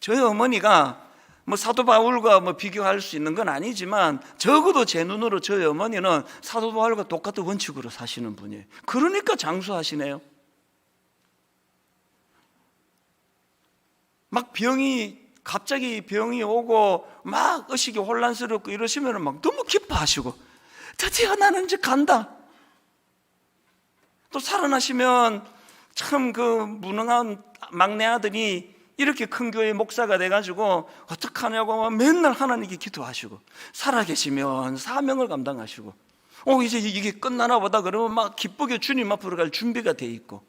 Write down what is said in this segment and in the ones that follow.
저희 어머니가 뭐 사도 바울과 뭐 비교할 수 있는 건 아니지만 적어도 제 눈으로 저희 어머니는 사도 바울과 똑같은 원칙으로 사시는 분이에요. 그러니까 장수하시네요. 막 병이 갑자기 병이 오고 막 의식이 혼란스럽고 이러시면 막 너무 기뻐하시고 드디어 나는 이제 간다. 또 살아나시면 참 그 무능한 막내 아들이 이렇게 큰 교회 목사가 돼가지고 어떡하냐고 맨날 하나님께 기도하시고 살아계시면 사명을 감당하시고 어 이제 이게 끝나나 보다 그러면 막 기쁘게 주님 앞으로 갈 준비가 돼 있고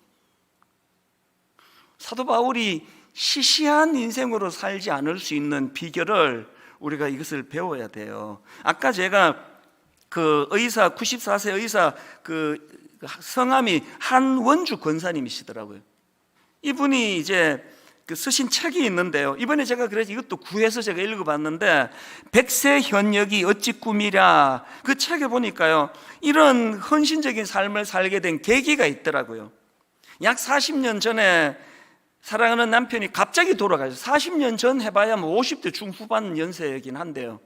사도 바울이 시시한 인생으로 살지 않을 수 있는 비결을 우리가 이것을 배워야 돼요. 아까 제가 그 의사 94세 의사 그 성함이 한원주 권사님이시더라고요. 이분이 이제 그 쓰신 책이 있는데요. 이번에 제가 그래서 이것도 구해서 제가 읽어봤는데 백세 현역이 어찌 꿈이랴 그 책에 보니까요 이런 헌신적인 삶을 살게 된 계기가 있더라고요. 약 40년 전에 사랑하는 남편이 갑자기 돌아가서 40년 전 해봐야 뭐 50대 중후반 연세이긴 한데요.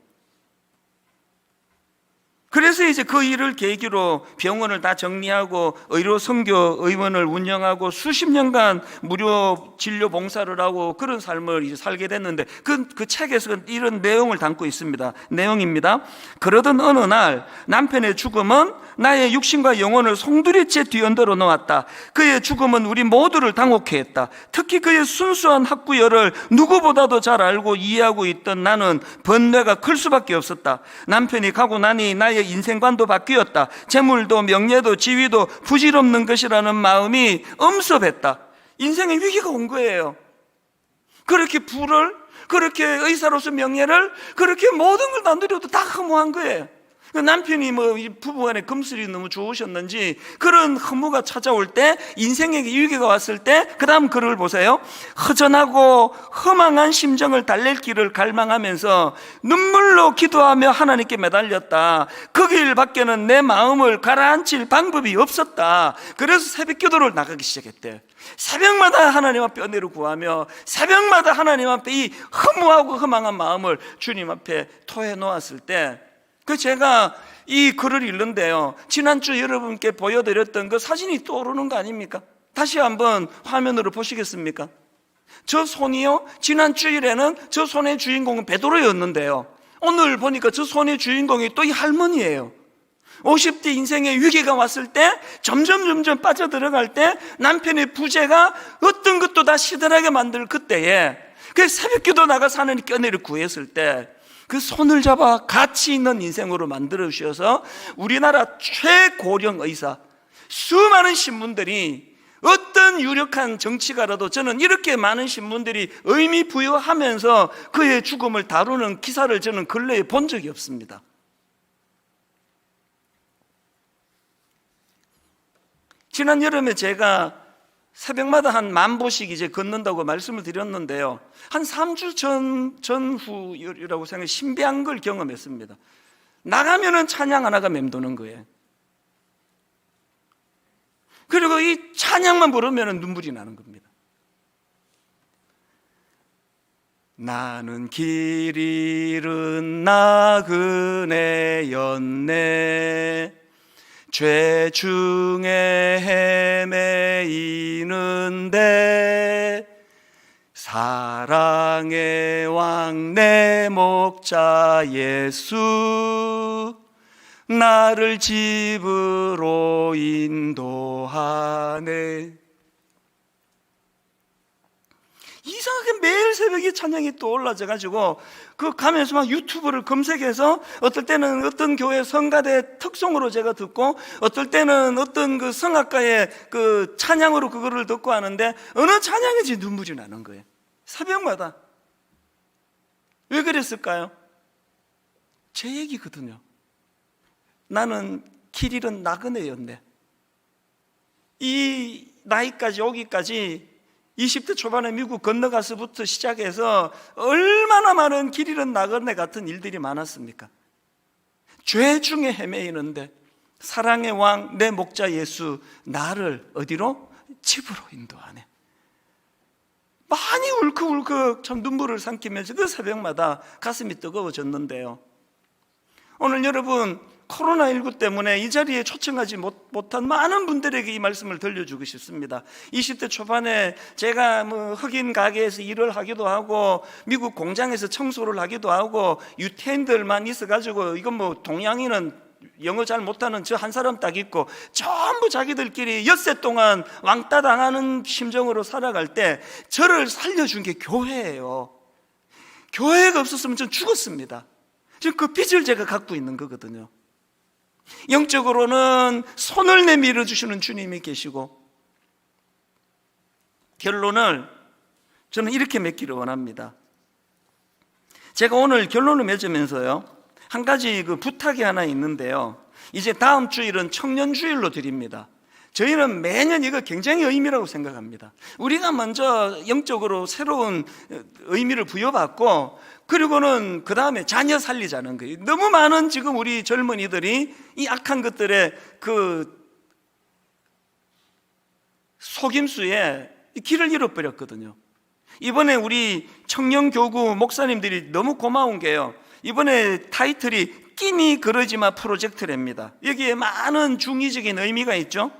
그래서 이제 그 일을 계기로 병원을 다 정리하고 의료 선교 의원을 운영하고 수십 년간 무료 진료 봉사를 하고 그런 삶을 이제 살게 됐는데 그, 그 책에서 이런 내용을 담고 있습니다. 내용입니다. 그러던 어느 날 남편의 죽음은 나의 육신과 영혼을 송두리째 뒤흔들어 놓았다. 그의 죽음은 우리 모두를 당혹해 했다. 특히 그의 순수한 학구열을 누구보다도 잘 알고 이해하고 있던 나는 번뇌가 클 수밖에 없었다. 남편이 가고 나니 나의 인생관도 바뀌었다. 재물도 명예도 지위도 부질없는 것이라는 마음이 엄습했다. 인생의 위기가 온 거예요. 그렇게 부를, 그렇게 의사로서 명예를, 그렇게 모든 걸 다 누려도 다 허무한 거예요. 그 남편이 뭐 부부간에 금슬이 너무 좋으셨는지 그런 허무가 찾아올 때 인생에게 위기가 왔을 때 그 다음 글을 보세요. 허전하고 허망한 심정을 달랠 길을 갈망하면서 눈물로 기도하며 하나님께 매달렸다. 그 길 밖에는 내 마음을 가라앉힐 방법이 없었다. 그래서 새벽 기도를 나가기 시작했대. 새벽마다 하나님 앞에 은혜를 구하며 새벽마다 하나님 앞에 이 허무하고 허망한 마음을 주님 앞에 토해 놓았을 때 그 제가 이 글을 읽는데요. 지난주 여러분께 보여드렸던 그 사진이 떠오르는 거 아닙니까? 다시 한번 화면으로 보시겠습니까? 저 손이요. 지난 주일에는 저 손의 주인공은 베드로였는데요. 오늘 보니까 저 손의 주인공이 또 이 할머니예요. 50대 인생의 위기가 왔을 때 점점 점점 빠져 들어갈 때 남편의 부재가 어떤 것도 다 시들하게 만들 그때에 그 새벽 기도 나가 사는 껴내를 구했을 때 그 손을 잡아 가치 있는 인생으로 만들어 주셔서 우리나라 최고령 의사 수많은 신문들이 어떤 유력한 정치가라도 저는 이렇게 많은 신문들이 의미 부여하면서 그의 죽음을 다루는 기사를 저는 근래에 본 적이 없습니다. 지난 여름에 제가 새벽마다 한 만 보씩 이제 걷는다고 말씀을 드렸는데요. 한 3주 전, 전후라고 생각해 신비한 걸 경험했습니다. 나가면은 찬양 하나가 맴도는 거예요. 그리고 이 찬양만 부르면 눈물이 나는 겁니다. 나는 길 잃은 나그네였네 죄 중에 헤 매이는데 사랑의 왕 내 목자 예수 나를 집으로 인도하네. 이상하게 매일 새벽에 찬양이 또 올라져 가지고 그 가면서 막 유튜브를 검색해서 어떨 때는 어떤 교회 성가대 특송으로 제가 듣고 어떨 때는 어떤 그 성악가의 그 찬양으로 그거를 듣고 하는데 어느 찬양인지 눈물이 나는 거예요. 새벽마다. 왜 그랬을까요? 제 얘기거든요. 나는 길 잃은 나그네였네. 이 나이까지 오기까지 20대 초반에 미국 건너가서부터 시작해서 얼마나 많은 길 잃은 나그네 같은 일들이 많았습니까? 죄 중에 헤매이는데 사랑의 왕 내 목자 예수 나를 어디로 집으로 인도하네. 많이 울컥울컥 참 눈물을 삼키면서 그 새벽마다 가슴이 뜨거워졌는데요. 오늘 여러분 코로나19 때문에 이 자리에 초청하지 못, 못한 많은 분들에게 이 말씀을 들려주고 싶습니다. 20대 초반에 제가 뭐 흑인 가게에서 일을 하기도 하고 미국 공장에서 청소를 하기도 하고 유태인들만 있어가지고 이건 뭐 동양인은 영어 잘 못하는 저 한 사람 딱 있고 전부 자기들끼리 엿새 동안 왕따 당하는 심정으로 살아갈 때 저를 살려준 게 교회예요. 교회가 없었으면 전 죽었습니다. 지금 그 빚을 제가 갖고 있는 거거든요. 영적으로는 손을 내밀어 주시는 주님이 계시고 결론을 저는 이렇게 맺기를 원합니다. 제가 오늘 결론을 맺으면서요. 한 가지 그 부탁이 하나 있는데요. 이제 다음 주일은 청년 주일로 드립니다. 저희는 매년 이거 굉장히 의미라고 생각합니다. 우리가 먼저 영적으로 새로운 의미를 부여받고 그리고는 그 다음에 자녀 살리자는 거예요. 너무 많은 지금 우리 젊은이들이 이 악한 것들의 그 속임수에 이 길을 잃어버렸거든요. 이번에 우리 청년교구 목사님들이 너무 고마운 게요. 이번에 타이틀이 끼니 그러지마 프로젝트랍니다. 여기에 많은 중의적인 의미가 있죠.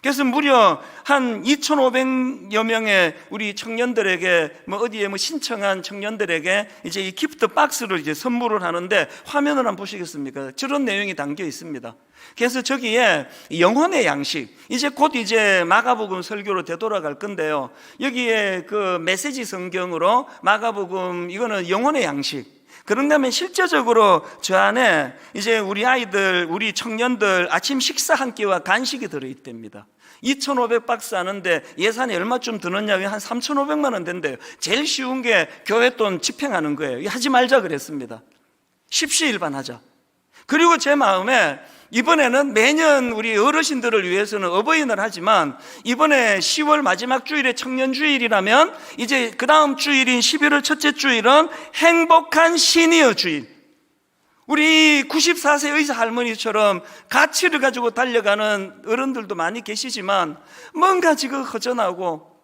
그래서 무려 한 2,500여 명의 우리 청년들에게 뭐 어디에 뭐 신청한 청년들에게 이제 이 기프트 박스를 이제 선물을 하는데 화면을 한번 보시겠습니까? 저런 내용이 담겨 있습니다. 그래서 저기에 영혼의 양식 이제 곧 이제 마가복음 설교로 되돌아갈 건데요. 여기에 그 메시지 성경으로 마가복음 이거는 영혼의 양식 그런다면 실제적으로 저 안에 이제 우리 아이들, 우리 청년들 아침 식사 한 끼와 간식이 들어있답니다. 2,500박스 하는데 예산이 얼마쯤 드느냐고 한 3,500만 원 된대요. 제일 쉬운 게 교회 돈 집행하는 거예요. 하지 말자 그랬습니다. 십시일반 하자. 그리고 제 마음에 이번에는 매년 우리 어르신들을 위해서는 어버이날 하지만 이번에 10월 마지막 주일에 청년 주일이라면 이제 그 다음 주일인 11월 첫째 주일은 행복한 시니어 주일. 우리 94세 의사 할머니처럼 가치를 가지고 달려가는 어른들도 많이 계시지만 뭔가 지금 허전하고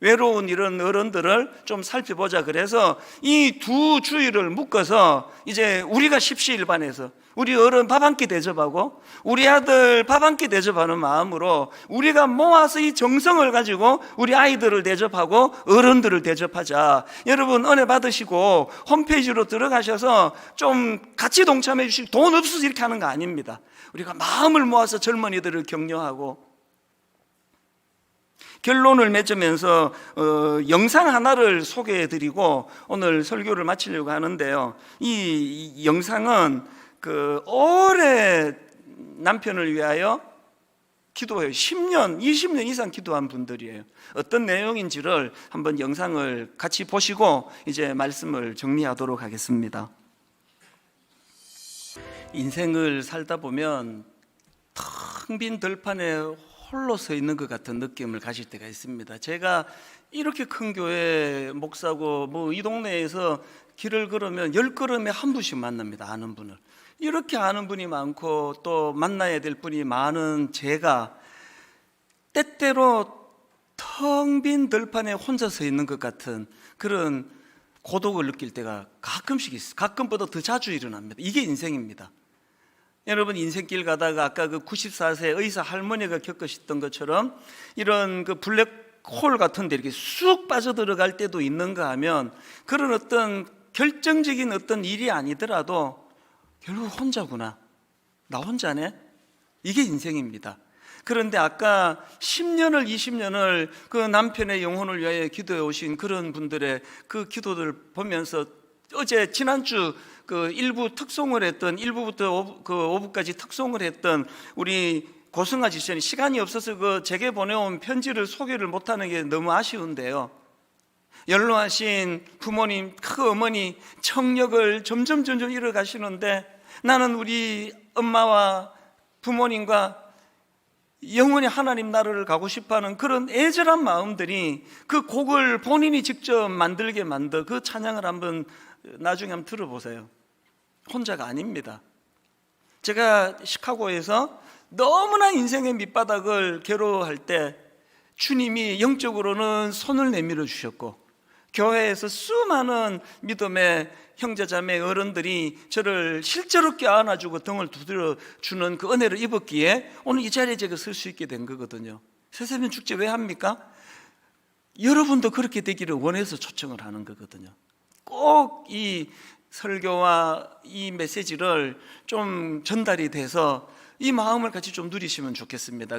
외로운 이런 어른들을 좀 살펴보자 그래서 이 두 주일을 묶어서 이제 우리가 십시일반에서 우리 어른 밥 한 끼 대접하고 우리 아들 밥 한 끼 대접하는 마음으로 우리가 모아서 이 정성을 가지고 우리 아이들을 대접하고 어른들을 대접하자. 여러분 은혜 받으시고 홈페이지로 들어가셔서 좀 같이 동참해 주시고 돈 없어서 이렇게 하는 거 아닙니다. 우리가 마음을 모아서 젊은이들을 격려하고 결론을 맺으면서 어, 영상 하나를 소개해드리고 오늘 설교를 마치려고 하는데요. 이, 이 영상은 그 오래 남편을 위하여 기도해요. 10년, 20년 이상 기도한 분들이에요. 어떤 내용인지를 한번 영상을 같이 보시고 이제 말씀을 정리하도록 하겠습니다. 인생을 살다 보면 텅 빈 들판에 홀로 서 있는 것 같은 느낌을 가질 때가 있습니다. 제가 이렇게 큰 교회 목사고 뭐 이 동네에서 길을 걸으면 열 걸음에 한 분씩 만납니다. 아는 분을. 이렇게 아는 분이 많고 또 만나야 될 분이 많은 제가 때때로 텅 빈 들판에 혼자 서 있는 것 같은 그런 고독을 느낄 때가 가끔씩 있어요. 가끔보다 더 자주 일어납니다. 이게 인생입니다. 여러분 인생길 가다가 아까 그 94세 의사 할머니가 겪으셨던 것처럼 이런 그 블랙홀 같은 데 이렇게 쑥 빠져들어갈 때도 있는가 하면 그런 어떤 결정적인 어떤 일이 아니더라도 결국 혼자구나. 나 혼자네? 이게 인생입니다. 그런데 아까 10년을 20년을 그 남편의 영혼을 위하여 기도해 오신 그런 분들의 그 기도들 보면서 어제 지난주 그 일부 특송을 했던 일부부터 오부, 그 오부까지 특송을 했던 우리 고승아 지시는 시간이 없어서 그 제게 보내온 편지를 소개를 못하는 게 너무 아쉬운데요. 연로하신 부모님, 그 어머니 청력을 점점 점점 잃어가시는데 나는 우리 엄마와 부모님과 영원히 하나님 나라를 가고 싶어하는 그런 애절한 마음들이 그 곡을 본인이 직접 만들게 만들 그 찬양을 한번 나중에 한번 들어보세요. 혼자가 아닙니다. 제가 시카고에서 너무나 인생의 밑바닥을 괴로워할 때 주님이 영적으로는 손을 내밀어 주셨고 교회에서 수많은 믿음의 형제자매 어른들이 저를 실제로 껴안아주고 등을 두드려 주는 그 은혜를 입었기에 오늘 이 자리에 제가 설 수 있게 된 거거든요. 새세면 축제 왜 합니까? 여러분도 그렇게 되기를 원해서 초청을 하는 거거든요. 꼭 이 설교와 이 메시지를 좀 전달이 돼서 이 마음을 같이 좀 누리시면 좋겠습니다.